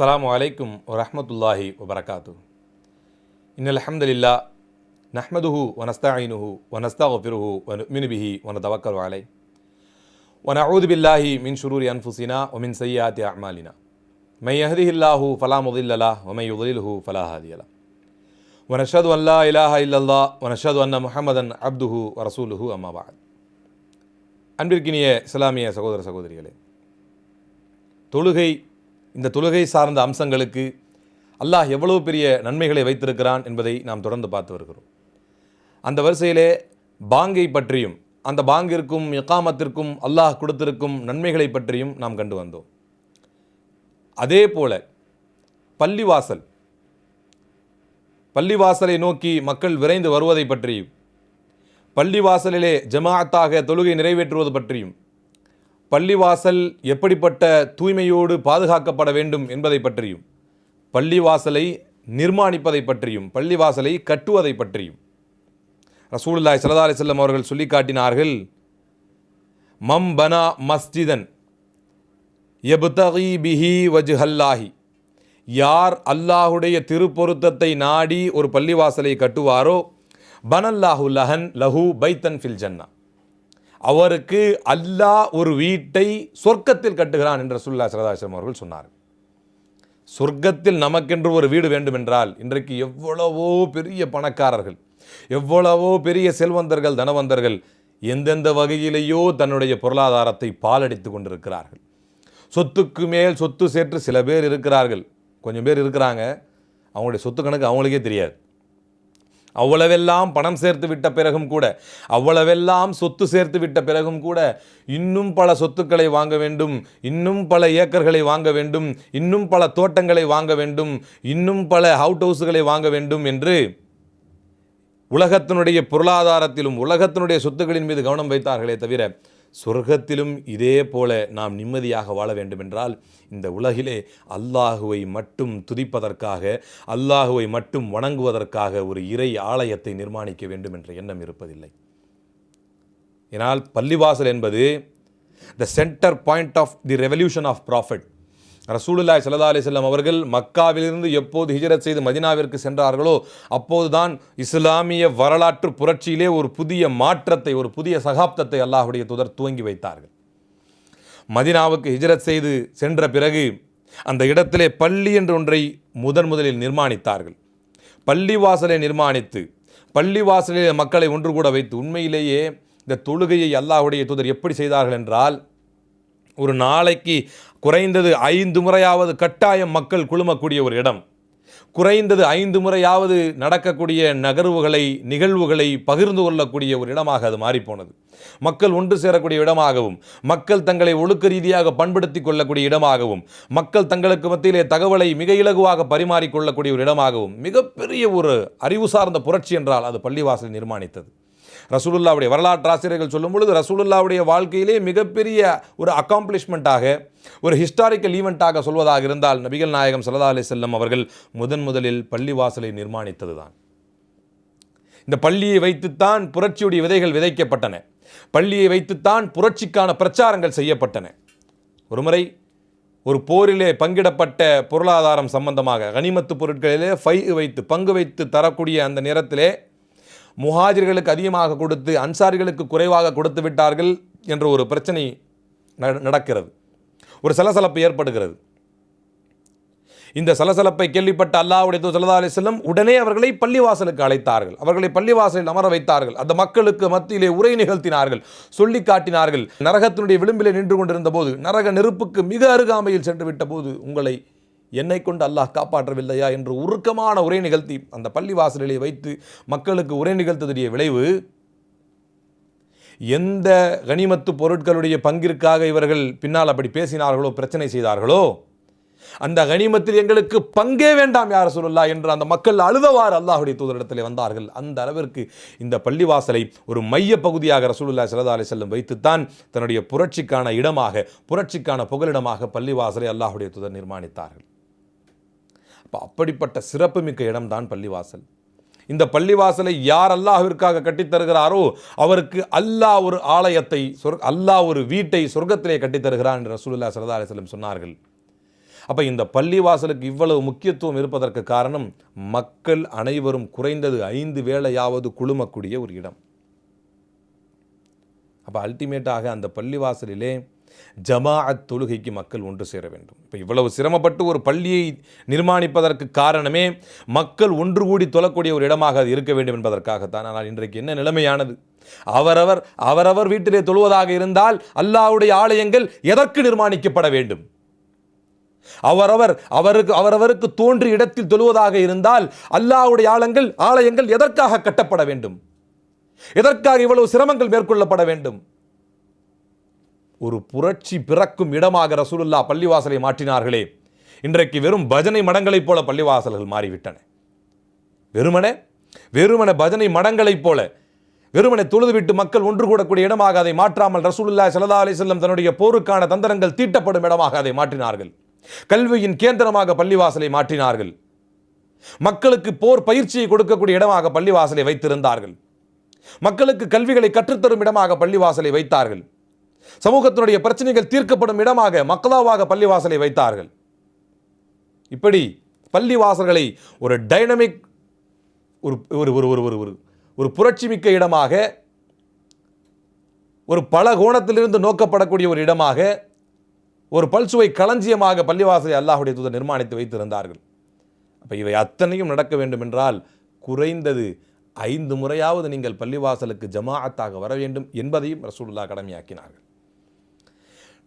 அஸ்ஸலாமு அலைக்கும் வரஹ்மத்துல்லாஹி வபரகாத்து இன்னல் அல்ஹம்துலில்லா நஹ்மதுஹு வனஸ்தாயினுஹு வனஸ்தாஃபிருஹு வனுமினு பிஹி வனதவக்கல் அலை ونعوذ بالله من شرور أنفسنا ومن سيئات أعمالنا من يهده الله فلا مضل له ومن يضلله فلا هادي له ونشهد أن لا إله إلا الله ونشهد أن محمدا عبده ورسوله أما بعد அன்பிற்கினிய இஸ்லாமிய சகோதர சகோதரிகளே தொழுகை இந்த தொழுகை சார்ந்த அம்சங்களுக்கு அல்லாஹ் எவ்வளவு பெரிய நன்மைகளை வைத்திருக்கிறான் என்பதை நாம் தொடர்ந்து பார்த்து வருகிறோம். அந்த வரிசையிலே பாங்கை பற்றியும் அந்த பாங்கிற்கும் எக்காமத்திற்கும் அல்லாஹ் கொடுத்திருக்கும் நன்மைகளை பற்றியும் நாம் கண்டு வந்தோம். அதே போல பள்ளிவாசல் பள்ளிவாசலை நோக்கி மக்கள் விரைந்து வருவதை பற்றியும் பள்ளிவாசலிலே ஜமாஅத்தாக தொழுகை நிறைவேற்றுவது பற்றியும் பள்ளிவாசல் எப்படிப்பட்ட தூய்மையோடு பாதுகாக்கப்பட வேண்டும் என்பதை பற்றியும் பள்ளிவாசலை நிர்மாணிப்பதை பற்றியும் பள்ளிவாசலை கட்டுவதை பற்றியும் ரசூலுல்லாஹி ஸல்லல்லாஹு அலைஹி அவர்கள் சொல்லி காட்டினார்கள் மம் பனா மஸ்ஜிதன் எபுதகி பிஹி வஜ்ஹல்லாஹி. யார் அல்லாஹுடைய திருப்பொருத்தத்தை நாடி ஒரு பள்ளிவாசலை கட்டுவாரோ பனல்லாஹு லஹன் லஹு பைத்தன் ஃபில் ஜன்னா. அவருக்கு அல்லாஹ் ஒரு வீட்டை சொர்க்கத்தில் கட்டுகிறான் என்று ரசூல்லா சரதாசிரம் அவர்கள் சொன்னார் சொர்க்கத்தில் நமக்கென்று ஒரு வீடு வேண்டுமென்றால் இன்றைக்கு எவ்வளவோ பெரிய பணக்காரர்கள் எவ்வளவோ பெரிய செல்வந்தர்கள் தனவந்தர்கள் எந்தெந்த வகையிலேயோ தன்னுடைய பொருளாதாரத்தை பாலடித்து கொண்டிருக்கிறார்கள். சொத்துக்கு மேல் சொத்து சேர்த்து சில பேர் இருக்கிறார்கள். கொஞ்சம் பேர் இருக்கிறாங்க. அவங்களுடைய சொத்து கணக்கு அவங்களுக்கே தெரியாது. அவ்வளவெல்லாம் பணம் சேர்த்து விட்ட பிறகும் கூட அவ்வளவெல்லாம் சொத்து சேர்த்து விட்ட பிறகும் கூட இன்னும் பல சொத்துக்களை வாங்க வேண்டும் இன்னும் பல ஏக்கர்களை வாங்க வேண்டும் இன்னும் பல தோட்டங்களை வாங்க வேண்டும் இன்னும் பல அவுட் ஹவுஸுகளை வாங்க வேண்டும் என்று உலகத்தினுடைய பொருளாதாரத்திலும் உலகத்தினுடைய சொத்துக்களின் மீது கவனம் வைத்தார்களே தவிர சொர்க்கத்திலும் இதே போல நாம் நிம்மதியாக வாழ வேண்டுமென்றால் இந்த உலகிலே அல்லாஹுவை மட்டும் துதிப்பதற்காக அல்லாஹுவை மட்டும் வணங்குவதற்காக ஒரு இறை ஆலயத்தை நிர்மாணிக்க வேண்டும் என்ற எண்ணம் இருப்பதில்லை. ஏனால் பள்ளிவாசல் என்பது the centre point of the revolution of prophet ரசூலுல்லாய் சல்லா அலிசல்லாம் அவர்கள் மக்காவிலிருந்து எப்போது ஹிஜரத் செய்து மதினாவிற்கு சென்றார்களோ அப்போதுதான் இஸ்லாமிய வரலாற்று புரட்சியிலே ஒரு புதிய மாற்றத்தை ஒரு புதிய சகாப்தத்தை அல்லாஹுடைய துதர் துவங்கி வைத்தார்கள். மதினாவுக்கு ஹிஜரத் செய்து சென்ற பிறகு அந்த இடத்திலே பள்ளி என்ற ஒன்றை முதன் முதலில் நிர்மாணித்தார்கள். பள்ளிவாசலை நிர்மாணித்து பள்ளி பள்ளிவாசலில் மக்களை ஒன்று கூட வைத்து உண்மையிலேயே இந்த தொழுகையை அல்லாஹுடைய தூதர் எப்படி செய்தார்கள் என்றால் ஒரு நாளைக்கு குறைந்தது ஐந்து முறையாவது கட்டாயம் மக்கள் குழுமக்கூடிய ஒரு இடம். குறைந்தது ஐந்து முறையாவது நடக்கக்கூடிய நகர்வுகளை நிகழ்வுகளை பகிர்ந்து கொள்ளக்கூடிய ஒரு இடமாக அது மாறிப்போனது. மக்கள் ஒன்று சேரக்கூடிய இடமாகவும் மக்கள் தங்களை ஒழுக்க ரீதியாக பண்படுத்திக் கொள்ளக்கூடிய இடமாகவும் மக்கள் தங்களுக்கு மத்தியிலே தகவலை மிக இலகுவாக பரிமாறிக்கொள்ளக்கூடிய ஒரு இடமாகவும் மிகப்பெரிய ஒரு அறிவு சார்ந்த புரட்சி என்றால் அது பள்ளிவாசல் நிர்மாணித்தது. ரசூலுல்லாவுடைய வரலாற்றாசிரியர்கள் சொல்லும் பொழுது ரசூலுல்லாவுடைய வாழ்க்கையிலே மிகப்பெரிய ஒரு அக்காம்ப்ளிஷ்மெண்ட்டாக ஒரு ஹிஸ்டாரிக்கல் ஈவெண்ட்டாக சொல்வதாக இருந்தால் நபிகள் நாயகம் சல்லா அலி செல்லம் அவர்கள் முதன் முதலில் பள்ளிவாசலை நிர்மாணித்தது தான் இந்த பள்ளியை வைத்துத்தான் புரட்சியுடைய விதைகள் விதைக்கப்பட்டன. பள்ளியை வைத்துத்தான் புரட்சிக்கான பிரச்சாரங்கள் செய்யப்பட்டன. ஒருமுறை ஒரு போரிலே பங்கிடப்பட்ட பொருளாதாரம் சம்பந்தமாக கனிமத்து பொருட்களிலே ஃபை வைத்து பங்கு வைத்து தரக்கூடிய அந்த நேரத்திலே முஹாஜிர்களுக்கு அதிகமாக கொடுத்து அன்சாரிகளுக்கு குறைவாக கொடுத்து விட்டார்கள் என்ற ஒரு பிரச்சனை நடக்கிறது. ஒரு சலசலப்பு ஏற்படுகிறது. இந்த சலசலப்பை கேள்விப்பட்ட அல்லாவுடைய சல்லா அலி செல்லம் உடனே அவர்களை பள்ளிவாசலுக்கு அழைத்தார்கள். அவர்களை பள்ளிவாசலில் அமர வைத்தார்கள். அந்த மக்களுக்கு மத்தியிலே உரை நிகழ்த்தினார்கள் சொல்லி காட்டினார்கள். நரகத்தினுடைய விளிம்பிலே நின்று கொண்டிருந்த போது நரக நெருப்புக்கு மிக அருகாமையில் சென்று விட்ட போது உங்களை என்னை கொண்டு அல்லாஹ் காப்பாற்றவில்லையா என்று உருக்கமான உரை நிகழ்த்தி அந்த பள்ளி வாசலிலே வைத்து மக்களுக்கு உரை நிகழ்த்ததுடைய விளைவு எந்த கனிமத்து பொருட்களுடைய பங்கிற்காக இவர்கள் பின்னால் அப்படி பேசினார்களோ பிரச்சனை செய்தார்களோ அந்த கனிமத்தில் எங்களுக்கு பங்கே வேண்டாம் யார் சொல்லலா என்று அந்த மக்கள் அழுதவாறு அல்லாஹுடைய தூதரிடத்தில் வந்தார்கள். அந்த அளவிற்கு இந்த பள்ளிவாசலை ஒரு மைய பகுதியாக ரசூலுல்லா சல்லா அலி செல்லம் வைத்துத்தான் தன்னுடைய புரட்சிக்கான இடமாக புரட்சிக்கான புகலிடமாக பள்ளிவாசலை அல்லாஹுடைய தூதர் நிர்மாணித்தார்கள். அப்போ அப்படிப்பட்ட சிறப்புமிக்க இடம்தான் பள்ளிவாசல். இந்த பள்ளிவாசலை யார் அல்லாஹிற்காக கட்டித்தருகிறாரோ அவருக்கு அல்லாஹ் ஒரு ஆலயத்தை சொர் அல்லாஹ் ஒரு வீட்டை சொர்க்கத்திலே கட்டித்தருகிறான் என்று ரசூல்லா சல்லா அலிஸ்லம் சொன்னார்கள். அப்போ இந்த பள்ளிவாசலுக்கு இவ்வளவு முக்கியத்துவம் இருப்பதற்கு காரணம் மக்கள் அனைவரும் குறைந்தது ஐந்து வேளையாவது குழுமக்கூடிய ஒரு இடம். அப்போ அல்டிமேட்டாக அந்த பள்ளிவாசலிலே ஜமாஅத் தொழுகைக்கு மக்கள் ஒன்று சேர வேண்டும். இப்போ இவ்வளவு சிரமப்பட்டு ஒரு பள்ளியை நிர்மாணிப்பதற்கு காரணமே மக்கள் ஒன்று கூடி தொழக்கூடிய ஒரு இடமாக அது இருக்க வேண்டும் என்பதற்காகத்தான். ஆனால் இன்றைக்கு என்ன நிலைமையானது? அவரவர் அவரவர் வீட்டிலே தொழுவதாக இருந்தால் அல்லாஹ்வுடைய ஆலயங்கள் எதற்கு நிர்மாணிக்கப்பட வேண்டும்? அவரவர் அவருக்கு அவரவருக்கு தோன்றிய இடத்தில் தொழுவதாக இருந்தால் அல்லாவுடைய ஆலயங்கள் ஆலயங்கள் எதற்காக கட்டப்பட வேண்டும்? எதற்காக இவ்வளவு சிரமங்கள் மேற்கொள்ளப்பட வேண்டும்? ஒரு புரட்சி பிறக்கும் இடமாக ரசூலுல்லா பள்ளிவாசலை மாற்றினார்களே. இன்றைக்கு வெறும் பஜனை மடங்களைப் போல பள்ளிவாசல்கள் மாறிவிட்டன. வெறுமனே வெறுமனே பஜனை மடங்களைப் போல வெறுமனை தொழுதுவிட்டு மக்கள் ஒன்று கூடக்கூடிய இடமாக அதை மாற்றாமல் ரசூலுல்லா ஸல்லல்லாஹு அலி செல்லம் தன்னுடைய போருக்கான தந்திரங்கள் தீட்டப்படும் இடமாக அதை மாற்றினார்கள். கல்வியின் கேந்திரமாக பள்ளிவாசலை மாற்றினார்கள். மக்களுக்கு போர் பயிற்சியை கொடுக்கக்கூடிய இடமாக பள்ளிவாசலை வைத்திருந்தார்கள். மக்களுக்கு கல்விகளை கற்றுத்தரும் இடமாக பள்ளிவாசலை வைத்தார்கள். சமூகத்தினுடைய பிரச்சனைகள் தீர்க்கப்படும் இடமாக மக்களாவாக பள்ளிவாசலை வைத்தார்கள். இப்படி பள்ளிவாசல்களை ஒரு டைனமிக் ஒரு ஒரு ஒரு ஒரு ஒரு ஒரு புரட்சி மிக்க இடமாக ஒரு பல கோணத்திலிருந்து நோக்கப்படக்கூடிய ஒரு இடமாக ஒரு பல்சுவை களஞ்சியமாக பள்ளிவாசலை அல்லாஹுடைய தூதர் நிர்மாணித்து வைத்திருந்தார்கள். அப்போ இவை அத்தனையும் நடக்க வேண்டும் என்றால் குறைந்தது ஐந்து முறையாவது நீங்கள் பள்ளிவாசலுக்கு ஜமாஅத்தாக வர வேண்டும் என்பதையும் ரசூலுல்லா கடமையாக்கினார்கள்.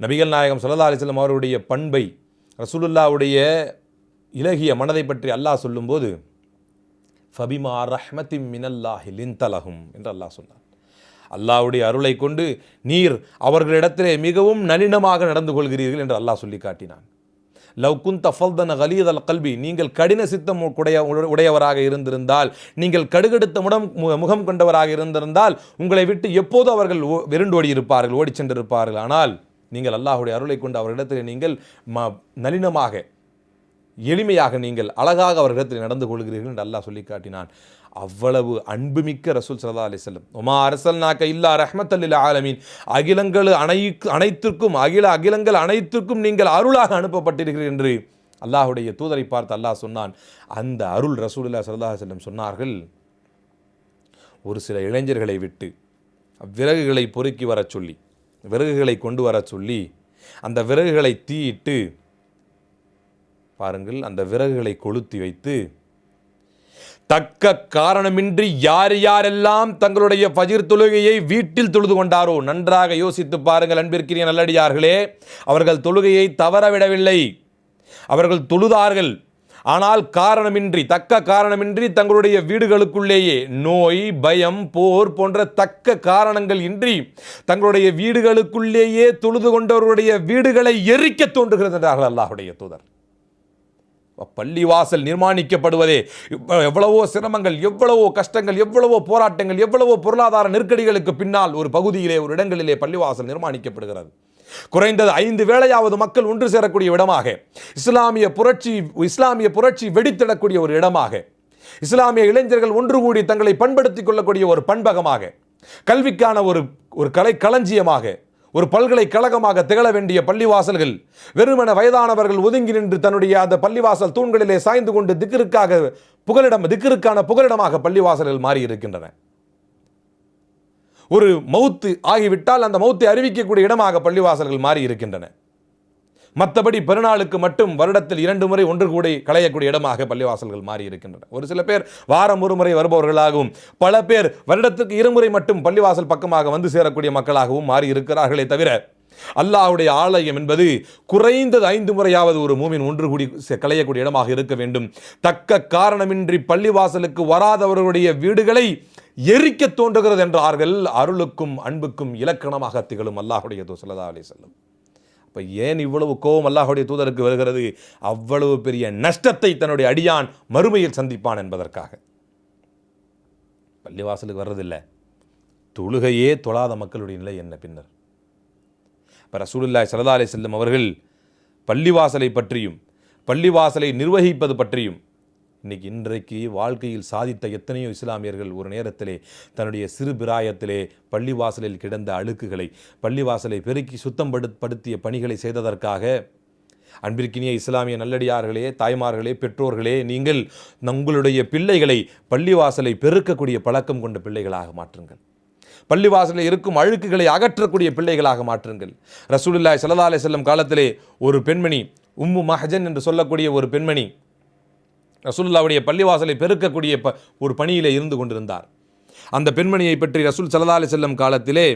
நபிகள் நாயகம் ஸல்லல்லாஹு அலிஸ்லம் அவருடைய பண்பை ரசூலுல்லாவுடைய இலகிய மனதை பற்றி அல்லாஹ் சொல்லும்போது ஃபபிமா ரஹ்மதி மினல்லாஹி லின்தலகும் என்று அல்லாஹ் சொன்னார் அல்லாஹ்வுடைய அருளை கொண்டு நீர் அவர்களிடத்திலே மிகவும் நளினமாக நடந்து கொள்கிறீர்கள் என்று அல்லாஹ் சொல்லி காட்டினான். லவ் குந்த ஃபல்தன கலீத் அல் கல்வி நீங்கள் கடின சித்தம் உடைய உடையவராக இருந்திருந்தால் நீங்கள் கடுகெடுத்த முடம் முகம் கொண்டவராக இருந்திருந்தால் உங்களை விட்டு எப்போது அவர்கள் ஓ- விருண்டோடி இருப்பார்கள் ஓடிச் சென்றிருப்பார்கள் ஆனால் நீங்கள் அல்லாஹுடைய அருளை கொண்டு அவரிடத்தில் நீங்கள் ம நளினமாக எளிமையாக நீங்கள் அழகாக அவரிடத்தில் நடந்து கொள்கிறீர்கள் என்று அல்லாஹ் சொல்லி காட்டினான். அவ்வளவு அன்புமிக்க ரசூல் சல்லா அலி செல்லம் உமா அரசல் நாக்க இல்லா ரஹ்மத்தல்லில் ஆலமீன். அகிலங்கள் அனைக்கு அனைத்திற்கும் அகில அகிலங்கள் அனைத்திற்கும் நீங்கள் அருளாக அனுப்பப்பட்டிருக்கிறீர்கள் என்று அல்லாஹுடைய தூதரை பார்த்து அல்லாஹ் சொன்னான். அந்த அருள் ரசூலுல்லா சல்லா செல்லம் சொன்னார்கள். ஒரு சில இளைஞர்களை விட்டு விறகுகளை பொறுக்கி வரச் சொல்லி விறகுகளை கொண்டு வரச் சொல்லி அந்த விறகுகளை தீயிட்டு பாருங்கள் அந்த விறகுகளை கொளுத்தி வைத்து தக்க காரணமின்றி யார் யாரெல்லாம் தங்களுடைய பஜிர் தொழுகையை வீட்டில் தொழுது கொண்டாரோ நன்றாக யோசித்து பாருங்கள் அன்பிற்கிறிய நல்லடியார்களே அவர்கள் தொழுகையை தவறவிடவில்லை. அவர்கள் தொழுதார்கள். ஆனால் காரணமின்றி தக்க காரணமின்றி தங்களுடைய வீடுகளுக்குள்ளேயே நோய் பயம் போர் போன்ற தக்க காரணங்கள் இன்றி தங்களுடைய வீடுகளுக்குள்ளேயே தொழுது கொண்டவர்களுடைய வீடுகளை எரிக்க தோன்றுகிறது என்றார்கள் அல்லாஹுடைய தூதர். பள்ளிவாசல் நிர்மாணிக்கப்படுவதே எவ்வளவோ சிரமங்கள் எவ்வளவோ கஷ்டங்கள் எவ்வளவோ போராட்டங்கள் எவ்வளவோ பொருளாதார நெருக்கடிகளுக்கு பின்னால் ஒரு பகுதியிலே ஒரு இடங்களிலே பள்ளிவாசல் நிர்மாணிக்கப்படுகிறது. குறைந்தது ஐந்து வேளையாவது மக்கள் ஒன்று சேரக்கூடிய இடமாக இஸ்லாமிய புரட்சி இஸ்லாமிய புரட்சி வெடித்திடக்கூடிய ஒரு இடமாக இஸ்லாமிய இளைஞர்கள் ஒன்று கூடி தங்களை பண்படுத்திக் கொள்ளக்கூடிய ஒரு பண்பகமாக கல்விக்கான ஒரு ஒரு கலை களஞ்சியமாக ஒரு பல்கலைக்கழகமாக திகழ வேண்டிய பள்ளிவாசல்கள் வெறுமன வயதானவர்கள் ஒதுங்கி நின்று தன்னுடைய அந்த பள்ளிவாசல் தூண்களிலே சாய்ந்து கொண்டு திக்கிற்காக புகலிடம் திக்கிற்கான புகலிடமாக பள்ளிவாசல்கள் மாறி இருக்கின்றன ஒரு மௌத்து ஆகிவிட்டால் அந்த மௌத்தை அறிவிக்கக்கூடிய இடமாக பள்ளிவாசல்கள் மாறி இருக்கின்றன மற்றபடி பெருநாளுக்கு மட்டும் வருடத்தில் இரண்டு முறை ஒன்று கூடி களையக்கூடிய இடமாக பள்ளிவாசல்கள் மாறி இருக்கின்றன ஒரு சில பேர் வாரம் ஒரு முறை வருபவர்களாகவும் பல பேர் வருடத்துக்கு இருமுறை மட்டும் பள்ளிவாசல் பக்கமாக வந்து சேரக்கூடிய மக்களாகவும் மாறி இருக்கிறார்களே தவிர அல்லாஹுடைய ஆலயம் என்பது குறைந்தது ஐந்து முறையாவது ஒரு மூமின் ஒன்று கூடி கலையக்கூடிய இடமாக இருக்க வேண்டும். தக்க காரணமின்றி பள்ளிவாசலுக்கு வராதவர்களுடைய வீடுகளை எரிக்க தோன்றுகிறது என்றார்கள் அருளுக்கும் அன்புக்கும் இலக்கணமாக திகழும் அல்லாஹுடைய தூசலதா அலி செல்லும் அப்போ ஏன் இவ்வளவு கோபம் அல்லாஹுடைய தூதருக்கு வருகிறது? அவ்வளவு பெரிய நஷ்டத்தை தன்னுடைய அடியான் மறுமையில் சந்திப்பான் என்பதற்காக. பள்ளிவாசலுக்கு வர்றதில்லை. தொழுகையே தொழாத மக்களுடைய நிலை என்ன பின்னர்? இப்போ ரசூலுல்லாய் ஸல்லல்லாஹு அலி செல்லும் அவர்கள் பள்ளிவாசலை பற்றியும் பள்ளிவாசலை நிர்வகிப்பது பற்றியும் இன்னைக்கு இன்றைக்கு வாழ்க்கையில் சாதித்த எத்தனையோ இஸ்லாமியர்கள் ஒரு நேரத்திலே தன்னுடைய சிறு பிராயத்திலே பள்ளிவாசலில் கிடந்த அழுக்குகளை பள்ளிவாசலை பெருக்கி சுத்தம் படுத்திய பணிகளை செய்ததற்காக அன்பிற்கினிய இஸ்லாமிய நல்லடியார்களே தாய்மார்களே பெற்றோர்களே நீங்கள் உங்களுடைய பிள்ளைகளை பள்ளிவாசலை பெருக்கக்கூடிய பழக்கம் கொண்ட பிள்ளைகளாக மாற்றுங்கள். பள்ளிவாசலில் இருக்கும் அழுக்குகளை அகற்றக்கூடிய பிள்ளைகளாக மாற்றுங்கள். ரசூலுல்லாஹி சல்லா அலி செல்லம் காலத்திலே ஒரு பெண்மணி உம்மு மஹஜன் என்று சொல்லக்கூடிய ஒரு பெண்மணி ரசூல்லாவுடைய பள்ளிவாசலை பெருக்கக்கூடிய ப ஒரு பணியிலே இருந்து கொண்டிருந்தார். அந்த பெண்மணியை பற்றி ரசூல் சல்லா அலி செல்லம் காலத்திலே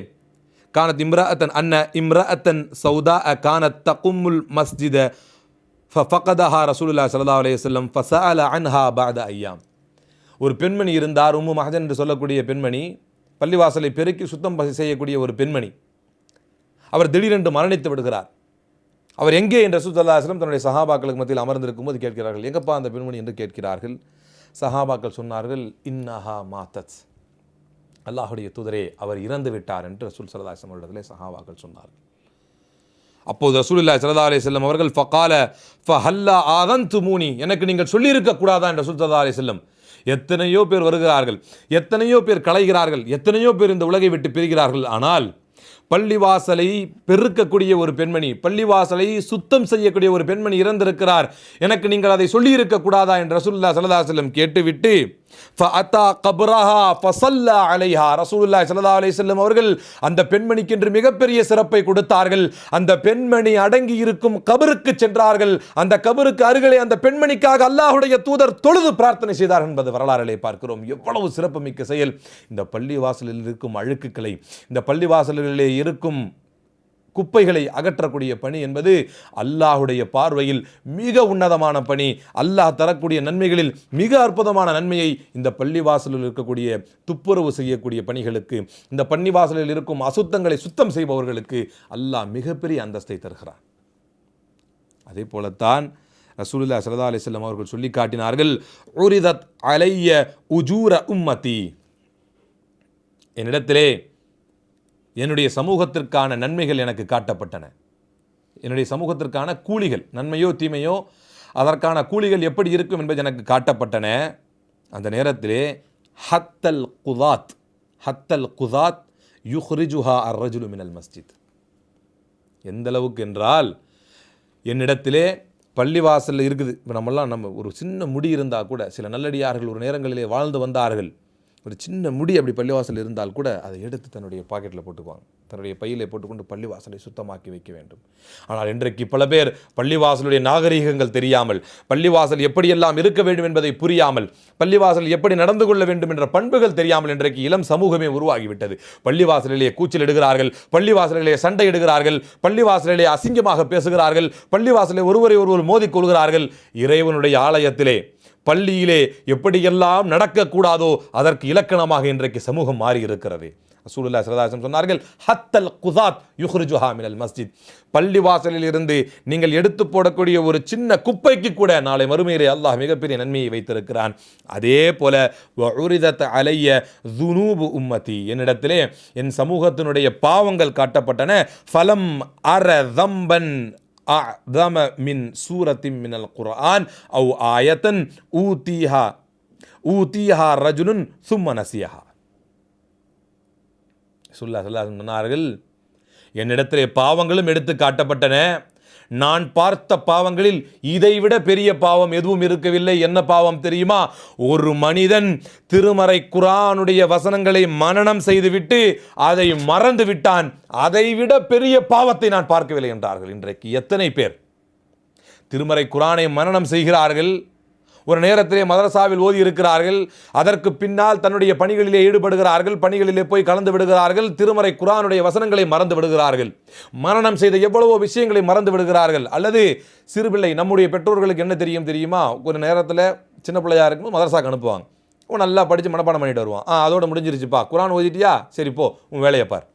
கானத் இம்ரா அத்தன் அன்ன இம்ரா அத்தன் சௌதா கானத் தகும்முல் மஸ்ஜித ஃபகதஹா ரசூலுல்லாஹி ஸல்லல்லாஹு அலைஹி ஃபசா அல அன்ஹா பாத ஐயாம் ஒரு பெண்மணி இருந்தார் உம்மு மஹஜன் என்று சொல்லக்கூடிய பெண்மணி பள்ளிவாசலை பெருக்கி சுத்தம் செய்யக்கூடிய ஒரு பெண்மணி. அவர் திடீரென்று மரணித்து விடுகிறார். அவர் எங்கே என்ற ரசூலுல்லாஹிஸ்லம் தன்னுடைய சஹாபாக்களுக்கு மத்தியில் அமர்ந்திருக்கும் போது கேட்கிறார்கள் எங்கப்பா அந்த பெண்மணி என்று கேட்கிறார்கள். சஹாபாக்கள் சொன்னார்கள் இன்னஹா மாத்தத். அல்லாஹுடைய தூதரே அவர் இறந்து விட்டார் என்று ரசூல் சல்லா அலிஸ்லம் அவர்களிடத்திலே சஹாபாக்கள் சொன்னார்கள். அப்போது ரசூலுல்லாஹி சல்லா அலி செல்லம் அவர்கள் ஃபகால ஃபஹல்லா ஆதன்துமூனி எனக்கு நீங்கள் சொல்லியிருக்க கூடாதா என்று ரசூல் சல்லா அலி செல்லம் எத்தனையோ பேர் வருகிறார்கள் எத்தனையோ பேர் கலைகிறார்கள் எத்தனையோ பேர் இந்த உலகை விட்டு பிரிகிறார்கள். ஆனால் பள்ளிவாசலை பெருக்கக்கூடிய ஒரு பெண்மணி பள்ளிவாசலை சுத்தம் செய்யக்கூடிய ஒரு பெண்மணி இறந்திருக்கிறார். எனக்கு நீங்கள் அதை சொல்லியிருக்க கூடாதா? என்று ரசூல்லா சலதாசலம் கேட்டுவிட்டு ஃபஅத்தா கபுரஹா ஃபசல்லா அலைஹா ரசூலுல்லாஹி ஸல்லல்லாஹு அலைஹி வஸல்லம் அவர்கள் அந்த பெண்மணிக்கு என்று மிகப்பெரிய சிறப்பை கொடுத்தார்கள். அந்த பெண்மணி அடங்கி இருக்கும் கபருக்கு சென்றார்கள். அந்த கபருக்கு அருகிலே அந்த பெண்மணிக்காக அல்லாஹ்வுடைய தூதர் தொழுது பிரார்த்தனை செய்தார் என்பது வரலாறுகளை பார்க்கிறோம். எவ்வளவு சிறப்புமிக்க செயல். இந்த பள்ளிவாசலில் இருக்கும் அழுக்குகளை இந்த பள்ளிவாசல்களிலே இருக்கும் குப்பைகளை அகற்றக்கூடிய பணி என்பது அல்லாஹுடைய பார்வையில் மிக உன்னதமான பணி. அல்லாஹ் தரக்கூடிய நன்மைகளில் மிக அற்புதமான நன்மையை இந்த பள்ளிவாசலில் இருக்கக்கூடிய துப்புரவு செய்யக்கூடிய பணிகளுக்கு இந்த பள்ளிவாசலில் இருக்கும் அசுத்தங்களை சுத்தம் செய்பவர்களுக்கு அல்லாஹ் மிகப்பெரிய அந்தஸ்தை தருகிறார் அதே போலத்தான் ரசூலுல்லா சரதா அலைஹி அவர்கள் சொல்லி காட்டினார்கள் உரிதத் அலைய உஜூர உம்மதி என்னிடத்திலே என்னுடைய சமூகத்திற்கான நன்மைகள் எனக்கு காட்டப்பட்டன. என்னுடைய சமூகத்திற்கான கூலிகள் நன்மையோ தீமையோ அதற்கான கூலிகள் எப்படி இருக்கும் என்பது எனக்கு காட்டப்பட்டன. அந்த நேரத்திலே ஹத்தல் குதாத் ஹத்தல் குதாத் யுஹ்ரிஜுஹா அர்ரஜுலு மினல் மஸ்ஜித். எந்தளவுக்கு என்றால் என்னிடத்திலே பள்ளிவாசலில் இருக்குது. இப்போ நம்மெல்லாம் நம்ம ஒரு சின்ன முடி இருந்தால் கூட சில நல்லடியார்கள் ஒரு நேரங்களிலே வாழ்ந்து வந்தார்கள். ஒரு சின்ன முடி அப்படி பள்ளிவாசல் இருந்தால் கூட அதை எடுத்து தன்னுடைய பாக்கெட்டில் போட்டுக்குவாங்க. தன்னுடைய பையிலே போட்டுக்கொண்டு பள்ளிவாசலை சுத்தமாக்கி வைக்க வேண்டும். ஆனால் இன்றைக்கு பல பேர் பள்ளிவாசலுடைய நாகரீகங்கள் தெரியாமல் பள்ளிவாசல் எப்படியெல்லாம் இருக்க வேண்டும் என்பதை புரியாமல் பள்ளிவாசல் எப்படி நடந்து கொள்ள வேண்டும் என்ற பண்புகள் தெரியாமல் இன்றைக்கு இளம் சமூகமே உருவாகிவிட்டது. பள்ளிவாசலிலே கூச்சல் இடுகிறார்கள் பள்ளிவாசலிலே சண்டை இடுகிறார்கள் பள்ளிவாசலிலே அசிங்கமாக பேசுகிறார்கள் பள்ளிவாசலிலே ஒருவரை ஒருவர் மோதிக்கொள்கிறார்கள் இறைவனுடைய ஆலயத்திலே பள்ளியிலே எப்படியெல்லாம் நடக்கக்கூடாதோ அதற்கு இலக்கணமாக இன்றைக்கு சமூகம் மாறி இருக்கிறது ரசூலுல்லாஹி சரதாசம் சொன்னார்கள் ஹத்தல் குதாத் யுஹ்ரிஜுஹா மினல் மஸ்ஜித். பள்ளி வாசலில் இருந்து நீங்கள் எடுத்து போடக்கூடிய ஒரு சின்ன குப்பைக்கு கூட நாளை மறுமையிலே அல்லாஹ் மிகப்பெரிய நன்மையை வைத்திருக்கிறான். அதே போல உரிதத் அலைய துனூபு உம்மதி என்னிடத்திலே என் சமூகத்தினுடைய பாவங்கள் காட்டப்பட்டன. ஃபலம் அர தம்பன் அஅதம மின் சூரத்தின் மினல் குர்ஆன் அவு ஆயத்தன் ஊத்திஹா ஊத்திஹா ரஜுலுன் சும்ம நசியஹா சுல்லா சொல்லா சொன்னார்கள் என்னிடத்திலே பாவங்களும் எடுத்து காட்டப்பட்டன. நான் பார்த்த பாவங்களில் இதைவிட பெரிய பாவம் எதுவும் இருக்கவில்லை. என்ன பாவம் தெரியுமா? ஒரு மனிதன் திருமறை குரானுடைய வசனங்களை மனனம் செய்துவிட்டு அதை மறந்து விட்டான். அதைவிட பெரிய பாவத்தை நான் பார்க்கவில்லை என்றார்கள். இன்றைக்கு எத்தனை பேர் திருமறை குரானை மனனம் செய்கிறார்கள்? ஒரு நேரத்திலே மதரசாவில் ஓதி இருக்கிறார்கள். அதற்கு பின்னால் தன்னுடைய பணிகளிலே ஈடுபடுகிறார்கள். பணிகளிலே போய் கலந்து விடுகிறார்கள். திருமறை குரானுடைய வசனங்களை மறந்து விடுகிறார்கள். மரணம் செய்த எவ்வளவோ விஷயங்களை மறந்து விடுகிறார்கள். அல்லது சிறுபிள்ளை நம்முடைய பெற்றோர்களுக்கு என்ன தெரியும் தெரியுமா? ஒரு நேரத்தில் சின்ன பிள்ளையா இருக்கும்போது மதரசாக்கு அனுப்புவாங்க. நல்லா படித்து மனப்பாடம் பண்ணிட்டு வருவான். ஆ அதோட முடிஞ்சிருச்சுப்பா. குரான் ஓதிட்டியா? சரி போ. உன் வேலையை பார்.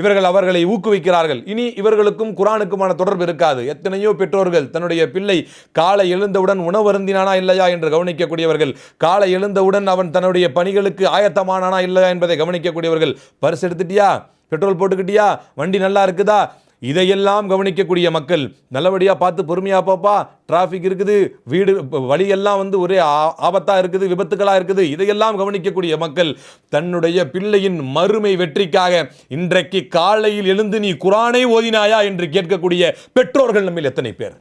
இவர்கள் அவர்களை ஊக்குவிக்கிறார்கள். இனி இவர்களுக்கும் குரானுக்குமான தொடர்பு இருக்காது. எத்தனையோ பெற்றோர்கள் தன்னுடைய பிள்ளை காலை எழுந்தவுடன் உணவருந்தினானா இல்லையா என்று கவனிக்கக்கூடியவர்கள் காலை எழுந்தவுடன் அவன் தன்னுடைய பணிகளுக்கு ஆயத்தமானானா இல்லையா என்பதை கவனிக்கக்கூடியவர்கள் பரிசு எடுத்துட்டியா? பெட்ரோல் போட்டுக்கிட்டியா? வண்டி நல்லா இருக்குதா? இதையெல்லாம் கவனிக்கக்கூடிய மக்கள் நல்லபடியாக பார்த்து பொறுமையாக போப்பா டிராஃபிக் இருக்குது வீடு வழியெல்லாம் வந்து ஒரே ஆ- இருக்குது விபத்துக்களாக இருக்குது இதையெல்லாம் கவனிக்கக்கூடிய மக்கள் தன்னுடைய பிள்ளையின் மறுமை வெற்றிக்காக இன்றைக்கு காலையில் எழுந்து நீ குரானை ஓதினாயா என்று கேட்கக்கூடிய பெற்றோர்கள் நம்மில் எத்தனை பேர்?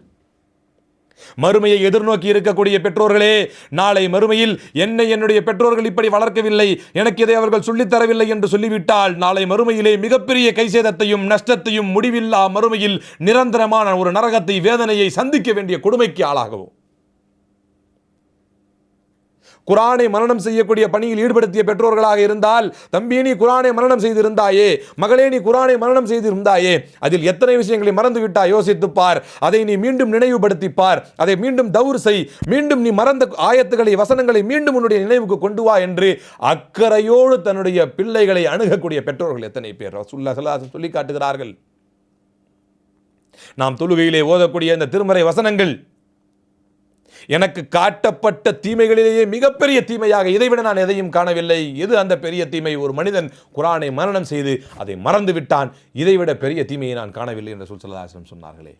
மறுமையை எதிர்நோக்கி இருக்கக்கூடிய பெற்றோர்களே நாளை மறுமையில் என்னை என்னுடைய பெற்றோர்கள் இப்படி வளர்க்கவில்லை எனக்கு இதை அவர்கள் சொல்லித்தரவில்லை என்று சொல்லிவிட்டால் நாளை மறுமையிலே மிகப்பெரிய கைசேதத்தையும் நஷ்டத்தையும் முடிவில்லா மறுமையில் நிரந்தரமான ஒரு நரகத்தை வேதனையை சந்திக்க வேண்டிய கொடுமைக்கு ஆளாகவும். குரானை மரணம் செய்யக்கூடிய பணியில் ஈடுபடுத்திய பெற்றோர்களாக இருந்தால் தம்பி நீ குரானை மரணம் செய்திருந்தாயே? மகளே நீ குரானை மரணம் செய்திருந்தாயே? அதில் எத்தனை விஷயங்களை மறந்து விட்டாய் யோசித்துப்பார் அதை நீ மீண்டும் நினைவுபடுத்தி பார். அதை மீண்டும் தவறு செய். மீண்டும் நீ மறந்த ஆயத்துக்களை வசனங்களை மீண்டும் உன்னுடைய நினைவுக்கு கொண்டு வா என்று அக்கறையோடு தன்னுடைய பிள்ளைகளை அணுகக்கூடிய பெற்றோர்கள் எத்தனை பேர்? ரசூலுல்லாஹி சொல்லி காட்டுகிறார்கள். நாம் தொழுகையிலே ஓதக்கூடிய இந்த திருமறை வசனங்கள் எனக்கு காட்டப்பட்ட தீமைகளிலேயே மிகப்பெரிய தீமையாக இதைவிட நான் எதையும் காணவில்லை. எது அந்த பெரிய தீமை? ஒரு மனிதன் குரானை மரணம் செய்து அதை மறந்து விட்டான். இதைவிட பெரிய தீமையை நான் காணவில்லை என்று சுல்சலாசனம் சொன்னார்களே.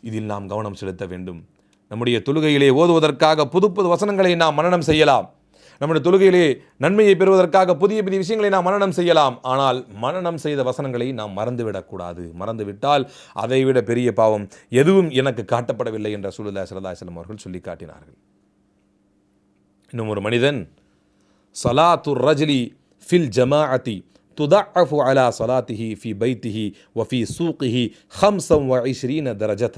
இதில் நாம் கவனம் செலுத்த வேண்டும். நம்முடைய தொழுகையிலே ஓதுவதற்காக புது புது வசனங்களை நாம் மரணம் செய்யலாம். நம்முடைய தொழுகையிலே நன்மையை பெறுவதற்காக புதிய புதிய விஷயங்களை நாம் மனனம் செய்யலாம் ஆனால் மனனம் செய்த வசனங்களை நாம் மறந்துவிடக்கூடாது மறந்துவிட்டால் அதைவிட பெரிய பாவம் எதுவும் எனக்கு காட்டப்படவில்லை என்ற சூழலா சரதாசலம் அவர்கள் சொல்லி காட்டினார்கள் இன்னும் ஒரு மனிதன் சலாத்து ரஜ்லி ஃபில் ஜமாஅத்தி تضعف على صلاته في بيته وفي سوقه خمسا وعشرين درجة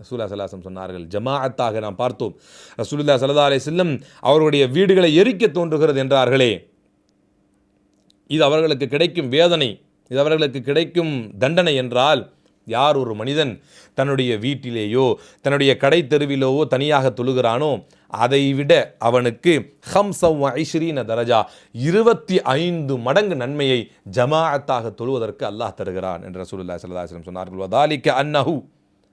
ரசூல்லா சல்லாசம் சொன்னார்கள் ஜமாஅத்தாக நாம் பார்த்தோம். ரசூலுல்லா சல்லா அலே செல்லம் அவர்களுடைய வீடுகளை எரிக்க தோன்றுகிறது என்றார்களே. இது அவர்களுக்கு கிடைக்கும் வேதனை இது அவர்களுக்கு கிடைக்கும் தண்டனை என்றால் யார் ஒரு மனிதன் தன்னுடைய வீட்டிலேயோ தன்னுடைய கடை தெருவிலோவோ தனியாக தொழுகிறானோ அதைவிட அவனுக்கு ஹம்சவ் ஐஸ்ரீன தரஜா இருபத்தி ஐந்து மடங்கு நன்மையை ஜமாஅத்தாக தொழுவதற்கு அல்லாஹ் தருகிறான் என்று ரசூலுல்லா ஸல்லல்லாஹு சொன்னார்கள். வதாலிக்க அன்னஹு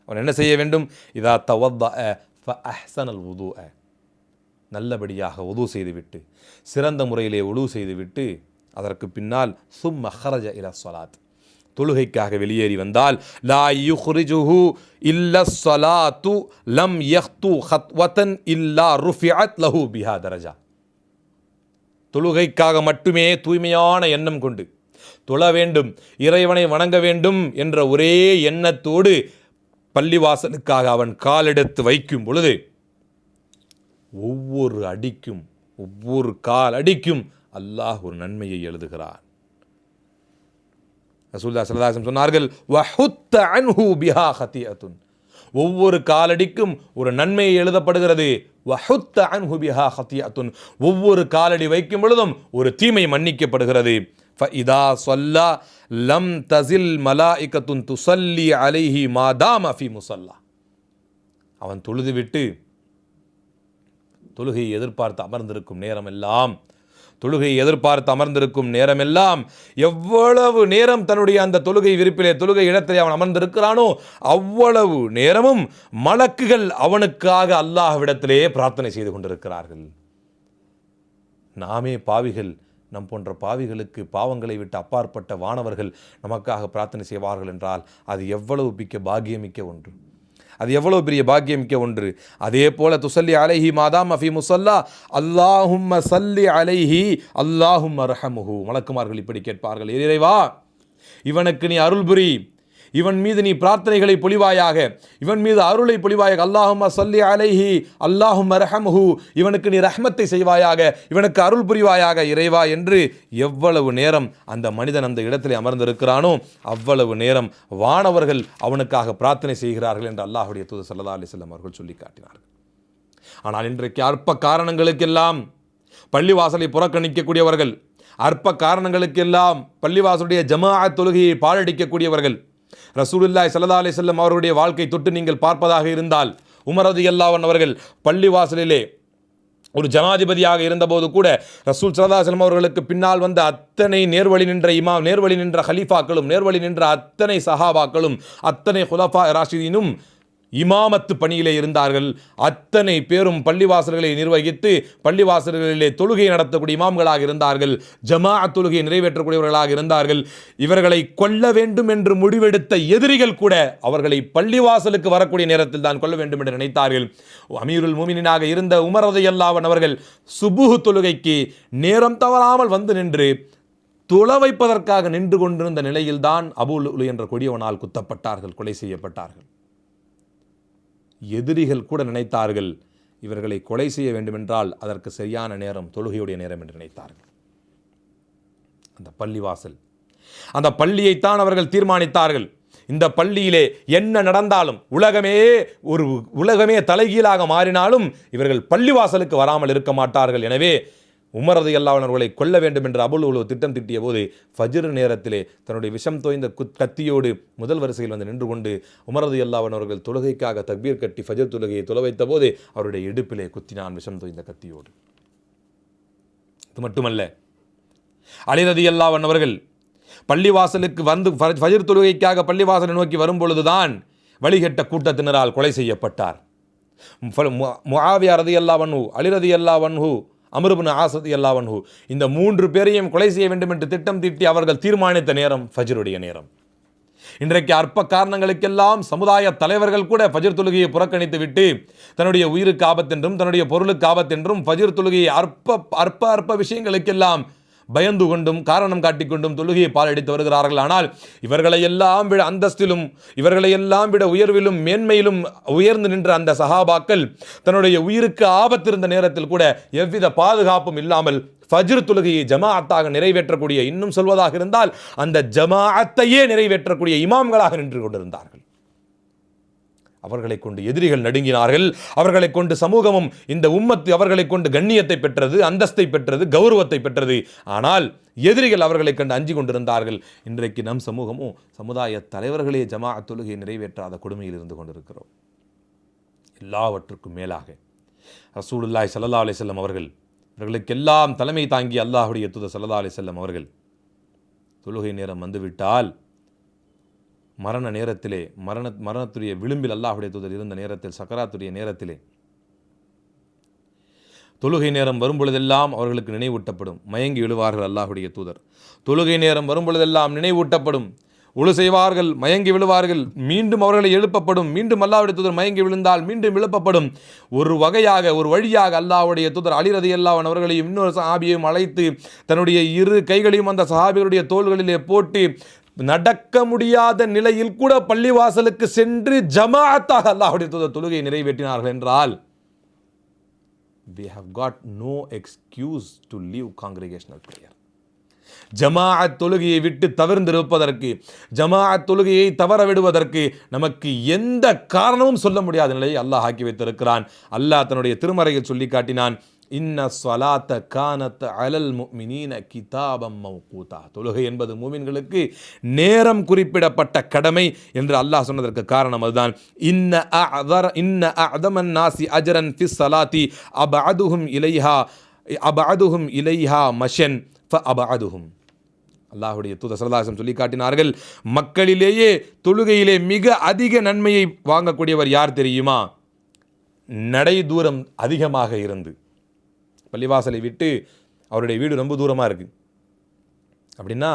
அவன் என்ன செய்ய வேண்டும்? இதா தவத்த அஹ்சனல் உது நல்லபடியாக உது செய்துவிட்டு சிறந்த முறையிலே உழு செய்துவிட்டு அதற்கு பின்னால் சும் மஹரஜ இல சொலாத் தொழுகைக்காக வெளியேறி வந்தால் லா யுஹ்ரிஜுஹு இல்ல ஸலாத்து லம் யஹ்து ஹத்வதன் இல்லா ருஃபியத் லஹு பிஹா தரஜா. தொழுகைக்காக மட்டுமே தூய்மையான எண்ணம் கொண்டு தொழ வேண்டும் இறைவனை வணங்க வேண்டும் என்ற ஒரே எண்ணத்தோடு பள்ளிவாசலுக்காக அவன் காலெடுத்து வைக்கும் பொழுது ஒவ்வொரு அடிக்கும் ஒவ்வொரு கால் அடிக்கும் அல்லாஹ் ஒரு நன்மையை எழுதுகிறான். ரசூல்லா சரதாசம் சொன்னார்கள் வஹுத்த அன்ஹு பிஹா ஹத்தியத்துன் ஒவ்வொரு காலடிக்கும் ஒரு நன்மை எழுதப்படுகிறது. வஹுத்த அன்ஹு பிஹா ஹத்தியத்துன் ஒவ்வொரு காலடி வைக்கும் பொழுதும் ஒரு தீமை மன்னிக்கப்படுகிறது. ஃபஇதா சொல்லா லம் தசில் மலாஇகத்துன் துசல்லி அலைஹி மாதாம் அஃபி முசல்லா அவன் தொழுதுவிட்டு தொழுகையை எதிர்பார்த்து அமர்ந்திருக்கும் நேரமெல்லாம் தொழுகையை எதிர்பார்த்து அமர்ந்திருக்கும் நேரமெல்லாம் எவ்வளவு நேரம் தன்னுடைய அந்த தொழுகை விருப்பிலே தொழுகை இடத்திலே அவன் அமர்ந்திருக்கிறானோ அவ்வளவு நேரமும் மலக்குகள் அவனுக்காக அல்லாஹ்விடத்திலேயே பிரார்த்தனை செய்து கொண்டிருக்கிறார்கள். நாமே பாவிகள் நம் போன்ற பாவிகளுக்கு பாவங்களை விட்டு அப்பாற்பட்ட வானவர்கள் நமக்காக பிரார்த்தனை செய்வார்கள் என்றால் அது எவ்வளவு மிக்க பாக்கியமிக்க ஒன்று. அது எவ்வளவு பெரிய பாக்கியமிக்க ஒன்று. அதே போல துசல்லி அலைஹி மாதாம் அஃபி முசல்லா. அல்லாஹும் சல்லி அலைஹி அல்லாஹும் அரஹமுஹு. வழக்குமார்கள் இப்படி கேட்பார்கள். இறைவா இவனுக்கு நீ அருள் புரி. இவன் மீது நீ பிரார்த்தனைகளை பொழிவாயாக. இவன் மீது அருளை பொழிவாயாக. அல்லாஹும் சல்லி அலைஹி. அல்லாஹும் ரஹமுஹு. இவனுக்கு நீ ரஹ்மத்தை செய்வாயாக. இவனுக்கு அருள் புரிவாயாக. இறைவா என்று எவ்வளவு நேரம் அந்த மனிதன் அந்த இடத்திலே அமர்ந்திருக்கிறானோ அவ்வளவு நேரம் வானவர்கள் அவனுக்காக பிரார்த்தனை செய்கிறார்கள் என்று அல்லாஹுடைய தூது சல்லா அலிஸ்லாம் அவர்கள் சொல்லி காட்டினார்கள். ஆனால் இன்றைக்கு அற்ப காரணங்களுக்கெல்லாம் பள்ளிவாசலை புறக்கணிக்கக்கூடியவர்கள் அற்ப காரணங்களுக்கெல்லாம் பள்ளிவாசலுடைய ஜமாஅத் தொழுகையை பாழடிக்கக்கூடியவர்கள் ரசூலுல்லாய் சல்லா அலி செல்லம் அவருடைய வாழ்க்கை தொட்டு நீங்கள் பார்ப்பதாக இருந்தால் உமரது அல்லாவன் அவர்கள் பள்ளிவாசலிலே ஒரு ஜனாதிபதியாக இருந்தபோது கூட ரசூல் சல்லாஹலம் அவர்களுக்கு பின்னால் வந்த அத்தனை நேர்வழி நின்ற இமாம் நேர்வழி நின்ற ஹலீஃபாக்களும் நேர்வழி நின்ற அத்தனை சஹாபாக்களும் அத்தனை ஹுலஃபா ராஷிதீனும் இமாமத்து பணியிலே இருந்தார்கள். அத்தனை பேரும் பள்ளிவாசல்களை நிர்வகித்து பள்ளிவாசல்களிலே தொழுகை நடத்தக்கூடிய இமாம்களாக இருந்தார்கள். ஜமா தொழுகையை நிறைவேற்றக்கூடியவர்களாக இருந்தார்கள். இவர்களை கொல்ல வேண்டும் என்று முடிவெடுத்த எதிரிகள் கூட அவர்களை பள்ளிவாசலுக்கு வரக்கூடிய நேரத்தில் தான் கொல்ல வேண்டும் என்று நினைத்தார்கள். அமீருல் மூமினாக இருந்த உமரதை அல்லாவன் அவர்கள் சுபுகு தொழுகைக்கு நேரம் தவறாமல் வந்து நின்று துள வைப்பதற்காக நின்று கொண்டிருந்த நிலையில்தான் அபுல் என்ற கொடியவனால் குத்தப்பட்டார்கள் கொலை செய்யப்பட்டார்கள். எதிரிகள் கூட நினைத்தார்கள் இவர்களை கொலை செய்ய வேண்டுமென்றால் அதற்கு சரியான நேரம் தொழுகையுடைய நேரம் என்று நினைத்தார்கள். அந்த பள்ளிவாசல். அந்த பள்ளியைத்தான் அவர்கள் தீர்மானித்தார்கள். இந்த பள்ளியிலே என்ன நடந்தாலும் உலகமே ஒரு உலகமே தலைகீழாக மாறினாலும் இவர்கள் பள்ளிவாசலுக்கு வராமல் இருக்க மாட்டார்கள். எனவே உமரது அல்லாஹ்வர்களை கொல்ல வேண்டும் என்று அபுல் உலு திட்டம் திட்டிய போது ஃபஜ்ர் நேரத்திலே தன்னுடைய விஷம் தோய்ந்த குத் கத்தியோடு முதல் வரிசையில் வந்து நின்று கொண்டு உமரது அல்லாஹ்வன் அவர்கள் தொழுகைக்காக தக்பீர் கட்டி ஃபஜர் தொழுகையை தொலை வைத்த போது அவருடைய இடுப்பிலே குத்தினான் விஷம் தோய்ந்த கத்தியோடு. இது மட்டுமல்ல அலிரதி அல்லாவன்னவர்கள் பள்ளிவாசலுக்கு வந்து ஃபஜர் தொழுகைக்காக பள்ளிவாசலை நோக்கி வரும்பொழுதுதான் வழிகட்ட கூட்டத்தினரால் கொலை செய்யப்பட்டார். முஆவியா ரதி அல்லா வன்ஹு அலிரதி அல்லா வன்ஹு அமருபின் ஆசதி அல்லாவன்ஹூ இந்த மூன்று பேரையும் கொலை செய்ய வேண்டும் என்று திட்டம் தீட்டி அவர்கள் தீர்மானித்த நேரம் ஃபஜ்ருடைய நேரம். இன்றைக்கு அற்ப காரணங்களுக்கெல்லாம் சமுதாய தலைவர்கள் கூட ஃபஜர் தொழுகையை புறக்கணித்து விட்டு தன்னுடைய உயிருக்கு ஆபத்தென்றும் தன்னுடைய பொருளுக்கு ஆபத்தென்றும் ஃபஜர் தொழுகையை அற்ப அற்ப அற்ப விஷயங்களுக்கெல்லாம் பயந்து கொண்டும் காரணம் காட்டிக்கொண்டும் தொழுகையை பாலடித்து வருகிறார்கள். ஆனால் இவர்களை எல்லாம் விட அந்தஸ்திலும் இவர்களை எல்லாம் விட உயர்விலும் மேன்மையிலும் உயர்ந்து நின்ற அந்த சஹாபாக்கள் தன்னுடைய உயிருக்கு ஆபத்து இருந்த நேரத்தில் கூட எவ்வித பாதுகாப்பும் இல்லாமல் ஃபஜ்ர் தொழுகையை ஜமாஅத்தாக நிறைவேற்றக்கூடிய இன்னும் சொல்வதாக இருந்தால் அந்த ஜமாஅத்தையே நிறைவேற்றக்கூடிய இமாம்களாக நின்று கொண்டிருந்தார்கள். அவர்களை கொண்டு எதிரிகள் நடுங்கினார்கள். அவர்களை கொண்டு சமூகமும் இந்த உம்மத்து அவர்களை கொண்டு கண்ணியத்தை பெற்றது அந்தஸ்தை பெற்றது கௌரவத்தை பெற்றது. ஆனால் எதிரிகள் அவர்களை கண்டு அஞ்சு கொண்டிருந்தார்கள். இன்றைக்கு நம் சமூகமும் சமுதாய தலைவர்களே ஜமா தொழுகையை நிறைவேற்றாத கொடுமையில் இருந்து கொண்டிருக்கிறோம். எல்லாவற்றுக்கும் மேலாக ரசூலுல்லாய் சல்லா அலி செல்லம் அவர்கள் இவர்களுக்கெல்லாம் தலைமை தாங்கி அல்லாஹுடைய துத சல்லா அலி செல்லம் அவர்கள் தொழுகை நேரம் வந்துவிட்டால் மரண நேரத்திலே மரண மரணத்துடைய விளிம்பில் அல்லாஹுடைய தூதர் இருந்த நேரத்தில் சக்கராத்துடைய நேரத்திலே. தொழுகை நேரம் வரும்பொழுதெல்லாம் அவர்களுக்கு நினைவூட்டப்படும். மயங்கி விழுவார்கள் அல்லாஹுடைய தூதர். தொழுகை நேரம் வரும்பொழுதெல்லாம் நினைவூட்டப்படும். உழு செய்வார்கள் மயங்கி விழுவார்கள் மீண்டும் அவர்களை எழுப்பப்படும். மீண்டும் அல்லாவுடைய தூதர் மயங்கி விழுந்தால் மீண்டும் எழுப்பப்படும். ஒரு வகையாக ஒரு வழியாக அல்லாவுடைய தூதர் அலிரதி அல்லாவன் அவர்களையும் இன்னொரு சஹாபியையும் அழைத்து தன்னுடைய இரு கைகளையும் அந்த சஹாபிகளுடைய தோள்களிலே போட்டு நடக்க முடியாத நிலையில் கூட பள்ளிவாசலுக்கு சென்று ஜமாத்தாக அல்லாஹுடைய தூதர் தொழுகையை நிறைவேற்றினார்கள் என்றால் we have got no excuse to leave congregational prayer ஜமாஅத் தொழுகையை விட்டு தவிர்ந்திருப்பதற்கு ஜமாஅத் தொழுகையை தவற விடுவதற்கு நமக்கு எந்த காரணமும் சொல்ல முடியாத நிலையை அல்லாஹ் ஆக்கி வைத்திருக்கிறான். அல்லாஹ் தன்னுடைய திருமறையில் சொல்லி காட்டினான் இன்ன சலாத்த கானத் அலல் முஃமினீன கிதாபம் மௌகூதா. தொழுகை என்பது மூமின்களுக்கு நேரம் குறிப்பிடப்பட்ட கடமை என்று அல்லாஹ் சொன்னதற்கு காரணம் அதுதான். இன்ன அதர் இன்ன அதமன் நாசி அஜரன் ஃபிஸ் ஸலாத்தி அபஅதுஹும் இலைஹா அபஅதுஹும் இலைஹா மஷன் ஃப அப அதுகும் அல்லாஹுடைய தூத சரதாசம் சொல்லி காட்டினார்கள் மக்களிலேயே தொழுகையிலே மிக அதிக நன்மையை வாங்கக்கூடியவர் யார் தெரியுமா? நடை தூரம் அதிகமாக இருந்து. பள்ளிவாசலை விட்டு அவருடைய வீடு ரொம்ப தூரமாக இருக்குது அப்படின்னா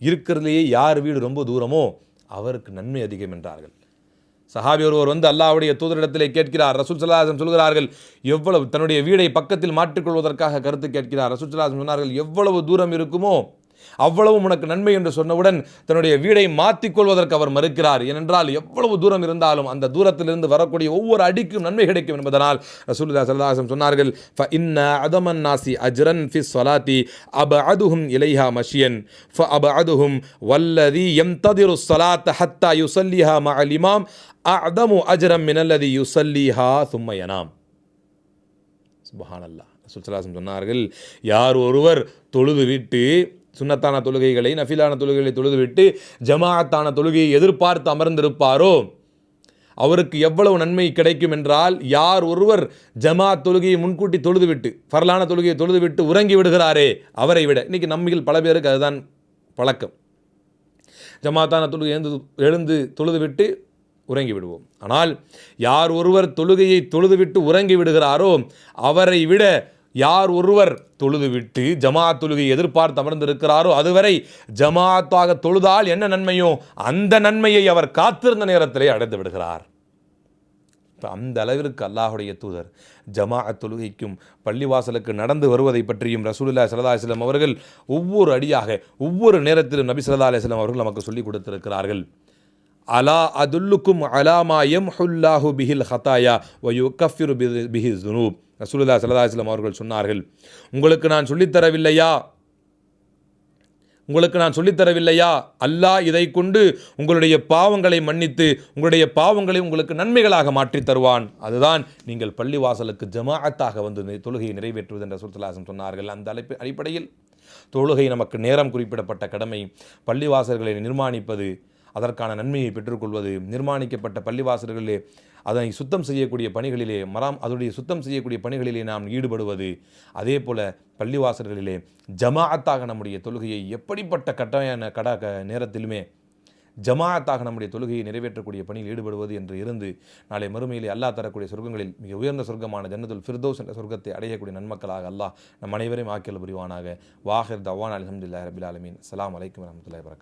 இருக்கிறதுலேயே யார் வீடு ரொம்ப தூரமோ அவருக்கு நன்மை அதிகம் என்றார்கள். சஹாபி ஒருவர் வந்து அல்லாவுடைய தூதரிடத்திலே கேட்கிறார். ரசூல் சல்லாஹம் சொல்கிறார்கள் எவ்வளவு தன்னுடைய வீடை பக்கத்தில் மாற்றிக்கொள்வதற்காக கருத்து கேட்கிறார். ரசூல் சல்லாஹம் சொன்னார்கள் எவ்வளவு தூரம் இருக்குமோ அவ்வளவும் உனக்கு நன்மை என்று சொன்னவுடன் தன்னுடைய வீடை மாற்றிக்கொள்வதற்கு அவர் மறுக்கிறார். ஏனென்றால் எவ்வளவு தூரம் இருந்தாலும் அந்த தூரத்திலிருந்து வரக்கூடிய ஒவ்வொரு அடிக்கும் நன்மை கிடைக்கும் என்பதனால் ரசூல்லா ஸல்லல்லாஹு சொன்னார்கள் ஃப இன்ன அதமன் நாசி அஜ்ரன் ஃபி அப அதுவும் இலைஹா மஷியன். ஃப அபஅதுஹும் வல்லதி எம் ததிரு சலாத் ஹத்தா யுசல்லிஹா ம அலிமாம் அதமு அஜ்ரம் மினல்லதி யுசல்லிஹா சும்மயனாம் சுபஹானல்லா சுபஹானல்லாஹ். சொன்னார்கள் யார் ஒருவர் தொழுது விட்டு சுண்ணத்தான தொழுகைகளை நஃபிலான தொழுகைகளை தொழுதுவிட்டு ஜமாஅத்தான தொழுகையை எதிர்பார்த்து அமர்ந்திருப்பாரோ? அவருக்கு எவ்வளவு நன்மை கிடைக்கும் என்றால் யார் ஒருவர் ஜமாத் தொழுகையை முன்கூட்டி தொழுதுவிட்டு பரலான தொழுகையை தொழுதுவிட்டு உறங்கி விடுகிறாரே அவரை விட. இன்றைக்கி நம்மில் பல பேருக்கு அதுதான் பழக்கம். ஜமாத்தான தொழுகை எழுந்து எழுந்து தொழுதுவிட்டு உறங்கி விடுவோம். ஆனால் யார் ஒருவர் தொழுகையை தொழுதுவிட்டு உறங்கி விடுகிறாரோ அவரை விட யார் ஒருவர் தொழுதுவிட்டு ஜமாத் தொழுகை எதிர்பார்த்து அமர்ந்திருக்கிறாரோ அதுவரை ஜமாத்தாக தொழுதால் என்ன நன்மையோ அந்த நன்மையை அவர் காத்திருந்த நேரத்திலே அடைந்து விடுகிறார். இப்போ அந்த அளவிற்கு அல்லாஹுடைய தூதர் ஜமாஅத் தொழுகைக்கும் பள்ளிவாசலுக்கு நடந்து வருவதை பற்றியும் ரசூலுல்லா ஸல்லல்லாஹு அலைஹி அவர்கள் ஒவ்வொரு அடியாக ஒவ்வொரு நேரத்திலும் நபி ஸல்லல்லாஹு அலைஹி அவர்கள் நமக்கு சொல்லிக் கொடுத்திருக்கிறார்கள். அலா அதுல்லுக்கும் அலாமா எம் ஹுல்லாஹு பிஹில் ஹத்தாயா வயு கஃபிரு பிஹி ஜுனூப் ரசூலுல்லா ஸல்லல்லாஹு அவர்கள் சொன்னார்கள் உங்களுக்கு நான் சொல்லித்தரவில்லையா உங்களுக்கு நான் சொல்லித்தரவில்லையா அல்லாஹ் இதை கொண்டு உங்களுடைய பாவங்களை மன்னித்து உங்களுடைய பாவங்களை உங்களுக்கு நன்மைகளாக மாற்றித் தருவான். அதுதான் நீங்கள் பள்ளிவாசலுக்கு ஜமாஅத்தாக வந்து தொழுகையை நிறைவேற்றுவது என்ற சுற்றுலாசம் சொன்னார்கள். அந்த அழைப்பு அடிப்படையில் தொழுகை நமக்கு நேரம் குறிப்பிடப்பட்ட கடமை. பள்ளிவாசல்களை நிர்மாணிப்பது அதற்கான நன்மையை பெற்றுக்கொள்வது. நிர்மாணிக்கப்பட்ட பள்ளிவாசல்களிலே அதனை சுத்தம் செய்யக்கூடிய பணிகளிலே மராம் அதனுடைய சுத்தம் செய்யக்கூடிய பணிகளிலே நாம் ஈடுபடுவது. அதே போல் பள்ளிவாசல்களிலே ஜமாஅத்தாக நம்முடைய தொழுகையை எப்படிப்பட்ட கட்டாயான கடா நேரத்திலுமே ஜமாஅத்தாக நம்முடைய தொழுகையை நிறைவேற்றக்கூடிய பணியில் ஈடுபடுவது என்று இருந்து நாளை மறுமையிலே அல்லா தரக்கூடிய சொர்க்கங்களில் மிக உயர்ந்த சொர்க்கமான ஜன்னதுல் ஃபிர்தோஸ் என்ற சொர்க்கத்தை அடையக்கூடிய நன்மக்களாக அல்லாஹ் நம் அனைவரையும் ஆக்கியல் புரிவானாக. வாஹிர் தவான் அல்ஹம்துலில்லாஹி ரபில் ஆலமீன். அஸ்ஸலாமு அலைக்கும் வரஹ்மத்துல்லாஹி வபரகாத்துஹு.